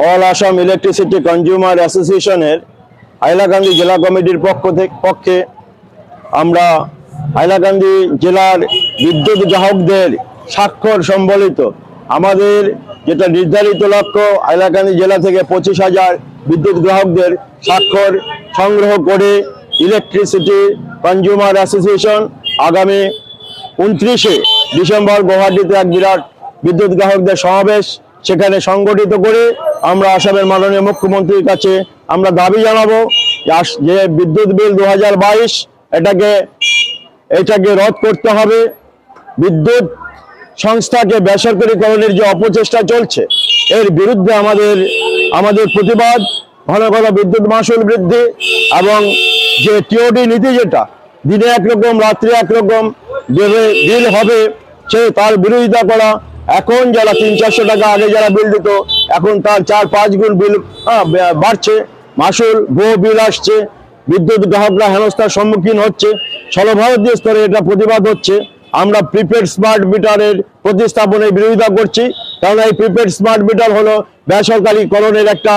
All Assam electricity consumer অ্যাসোসিয়েশনের হাইলাকান্দি জেলা কমিটির পক্ষ থেকে পক্ষে আমরা হাইলাকান্দি জেলার বিদ্যুৎ গ্রাহকদের স্বাক্ষর সম্বলিত আমাদের যেটা নির্ধারিত লক্ষ্য হাইলাকান্দি জেলা থেকে পঁচিশ হাজার বিদ্যুৎ গ্রাহকদের স্বাক্ষর সংগ্রহ করে ইলেকট্রিসিটি কনজিউমার অ্যাসোসিয়েশন আগামী উনত্রিশে ডিসেম্বর গুয়াহাটিতে এক বিরাট বিদ্যুৎ গ্রাহকদের সমাবেশ সেখানে সংগঠিত করে আমরা আসামের মাননীয় মুখ্যমন্ত্রীর কাছে আমরা দাবি জানাব যে বিদ্যুৎ বিল দু হাজার বাইশ এটাকে এটাকে রদ করতে হবে। বিদ্যুৎ সংস্থাকে বেসরকারীকরণের যে অপচেষ্টা চলছে, এর বিরুদ্ধে আমাদের আমাদের প্রতিবাদ। ঘন ঘন বিদ্যুৎ মাসুল বৃদ্ধি এবং যে টিওডি নীতি যেটা, দিনে একরকম, রাত্রে একরকম বিল হবে, সে তার বিরোধিতা করা এখন যারা তিন চারশো টাকা আগে যারা বিল দিত, এখন তার চার পাঁচ গুণ বিল বাড়ছে। মাসুল ভুয়ো বিল আসছে। বিদ্যুৎ গ্রাহকরা হেনস্থার সম্মুখীন হচ্ছে। সর্বভারতীয় স্তরে এটা প্রতিবাদ হচ্ছে। আমরা প্রিপেড স্মার্ট মিটারের প্রতিস্থাপনের বিরোধিতা করছি। কারণ এই প্রিপেড স্মার্ট মিটার হলো বেসরকারিকরণের একটা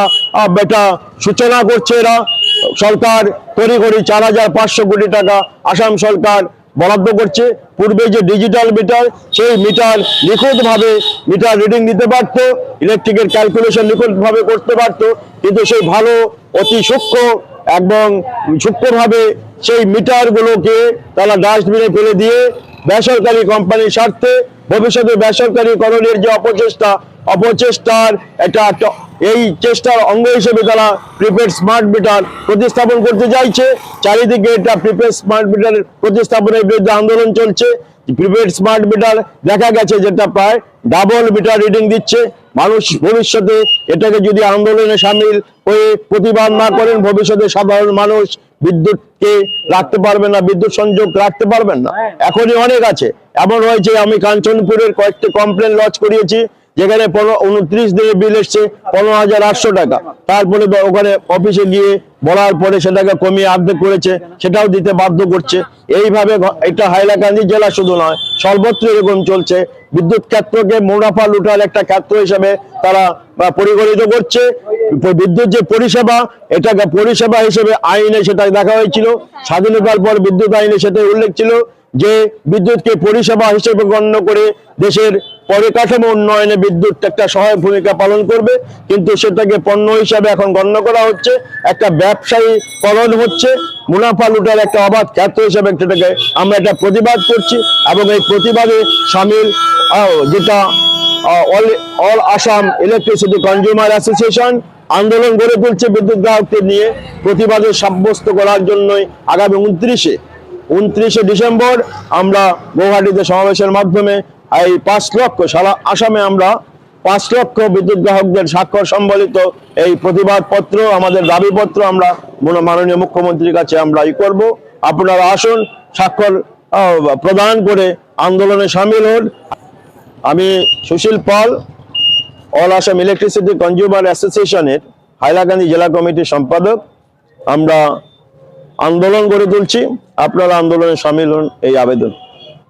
বেটা সূচনা করছে এরা। সরকার তৈরি করি চার হাজার পাঁচশো কোটি টাকা, আসাম সরকার বরাদ্দ করছে। পূর্বে যে ডিজিটাল মিটার সেই মিটার নিখুঁতভাবে মিটার রিডিং নিতে পারত ইলেকট্রিকের ক্যালকুলেশন নিখুঁতভাবে করতে পারত, কিন্তু সেই ভালো, অতি সূক্ষ্ম এবং সূক্ষ্মভাবে সেই মিটারগুলোকে তারা ডাস্টবিনে ফেলে দিয়ে বেসরকারি কোম্পানির স্বার্থে, ভবিষ্যতে বেসরকারিকরণের যে অপচেষ্টা, অপচেষ্টার একটা এই চেষ্টার অঙ্গ হিসেবে তারা প্রিপেড স্মার্ট মিটার প্রতিস্থাপন করতে চাইছে চারিদিকে এটা প্রিপেড স্মার্ট মিটার প্রতিস্থাপনের বিরুদ্ধে আন্দোলন চলছে। প্রিপেড স্মার্ট মিটার দেখা গেছে যেটা প্রায় ডাবল মিটার রিডিং দিচ্ছে। মানুষ ভবিষ্যতে এটাকে যদি আন্দোলনে সামিল হয়ে প্রতিবাদ না করেন, ভবিষ্যতে সাধারণ মানুষ বিদ্যুৎকে রাখতে পারবে না, বিদ্যুৎ সংযোগ রাখতে পারবেন না। এখনই অনেক আছে। এমন হয়েছে, আমি কাঞ্চনপুরের কয়েকটি কমপ্লেন লঞ্চ করিয়েছি। যেখানে পনেরো, উনত্রিশ দিনে বিল এসছে, পনেরো হাজার আটশো টাকা। তারপরে ওখানে অফিসে গিয়ে বলার পরে সেটাকে কমিয়ে অর্ধেক করেছে, সেটাও দিতে বাধ্য করছে। এইভাবে এটা হাইলাকান্দি জেলা শুধু নয়, সর্বত্র এরকম চলছে। বিদ্যুৎ ক্ষেত্রকে মুনাফা লুটার একটা ক্ষেত্র হিসেবে তারা পরিগণিত করছে। বিদ্যুৎ যে পরিষেবা, এটাকে পরিষেবা হিসেবে আইনে সেটা দেখা হয়েছিল। স্বাধীনতার পর বিদ্যুৎ আইনে সেটা উল্লেখ ছিল। যে বিদ্যুৎকে পরিষেবা হিসেবে গণ্য করে দেশের পরিকাঠামো উন্নয়নে বিদ্যুৎ একটা সহায়ক ভূমিকা পালন করবে, কিন্তু সেটাকে পণ্য হিসাবে এখন গণ্য করা হচ্ছে, একটা ব্যবসায়ী ব্যবসায়ীকরণ হচ্ছে, মুনাফা লুটার একটা অবাধ ক্ষেত্র হিসেবে সেটাকে আমরা একটা প্রতিবাদ করছি এবং এই প্রতিবাদে সামিল যেটা all all Assam electricity consumer association আন্দোলন গড়ে তুলছে বিদ্যুৎ গ্রাহকদের নিয়ে, প্রতিবাদে সাব্যস্ত করার জন্যই আগামী উনত্রিশে উনত্রিশে ডিসেম্বর আমরা গৌহাটিতে সমাবেশের মাধ্যমে এই পাঁচ লক্ষ সারা আসামে আমরা পাঁচ লক্ষ বিদ্যুৎ গ্রাহকদের স্বাক্ষর সম্বলিত এই প্রতিবাদ পত্র আমাদের দাবিপত্র আমরা মন- মাননীয় মুখ্যমন্ত্রীর কাছে আমরা ই করব। আপনারা আসুন, স্বাক্ষর প্রদান করে আন্দোলনে সামিল হন। আমি Sushil Pal, all Assam electricity consumer অ্যাসোসিয়েশনের হাইলাকান্দি জেলা কমিটির সম্পাদক। আমরা আন্দোলন গড়ে তুলছি। আপনারা আন্দোলনে সামিল হন এই আবেদন।